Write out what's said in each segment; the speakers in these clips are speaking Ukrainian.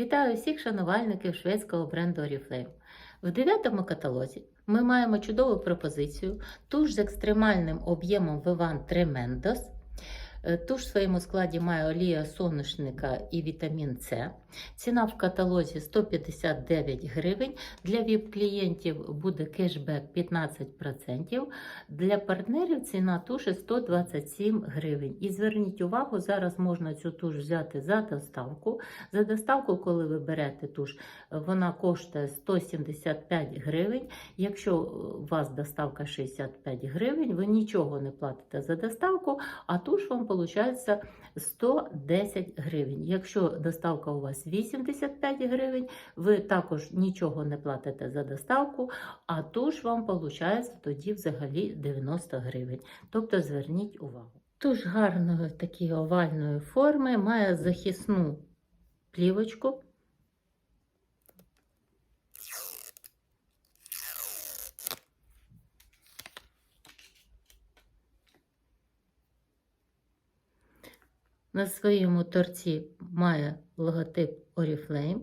Вітаю всіх шанувальників шведського бренду Oriflame. В дев'ятому каталозі ми маємо чудову пропозицію туш з екстремальним об'ємом Vivan Tremendos. Е, Туш в своєму складі має олія соняшника і вітамін С. Ціна в каталозі 159 гривень. Для ВІП-клієнтів буде кешбек 15%. Для партнерів ціна туші 127 гривень. І зверніть увагу, зараз можна цю туш взяти за доставку. За доставку, коли ви берете туш, вона коштує 175 гривень. Якщо у вас доставка 65 гривень, ви нічого не платите за доставку, а туш вам виходить 110 гривень. Якщо доставка у вас 85 гривень, ви також нічого не платите за доставку, а туш вам получається тоді взагалі 90 гривень. Тобто зверніть увагу. Туш гарної такої овальної форми має захисну плівочку. На своєму торці має логотип Oriflame.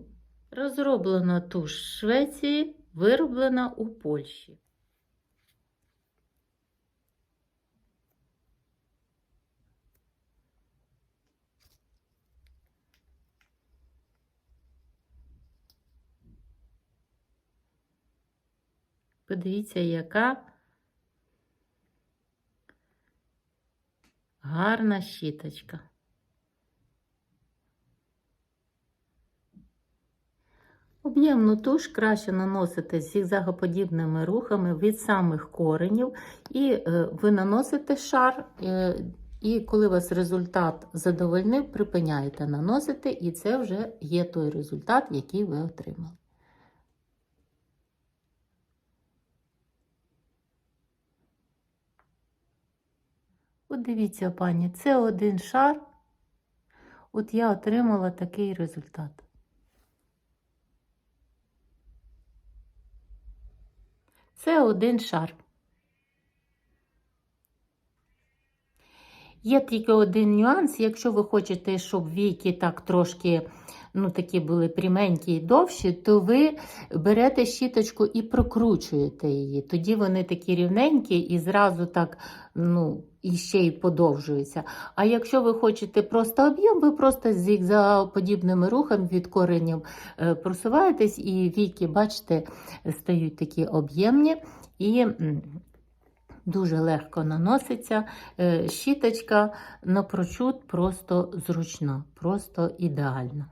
Розроблена туш Швеції, вироблена у Польщі. Подивіться, яка гарна щіточка. Об'ємну туш краще наносити з зігзагоподібними рухами від самих коренів, і е, ви наносите шар, е, і коли вас результат задовольнив, припиняєте наносити, і це вже є той результат, який ви отримали. От дивіться, пані, це один шар. От я отримала такий результат. Це один шар. Є тільки один нюанс, якщо ви хочете, щоб віки так трошки ну, такі були пряменькі і довші, то ви берете щіточку і прокручуєте її. Тоді вони такі рівненькі і зразу так, ну, і ще й подовжуються. А якщо ви хочете просто об'єм, ви просто з зігзагоподібними рухами від коренів е, просуваєтесь, і віки, бачите, стають такі об'ємні. І Дуже легко наноситься. Е, Щіточка напрочуд просто зручна, просто ідеальна.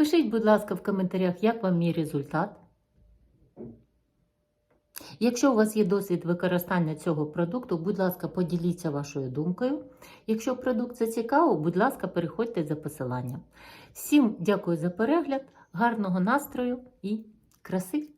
Пишіть, будь ласка, в коментарях, як вам мій результат. Якщо у вас є досвід використання цього продукту, будь ласка, поділіться вашою думкою. Якщо продукт зацікавив, будь ласка, переходьте за посиланням. Всім дякую за перегляд, гарного настрою і краси!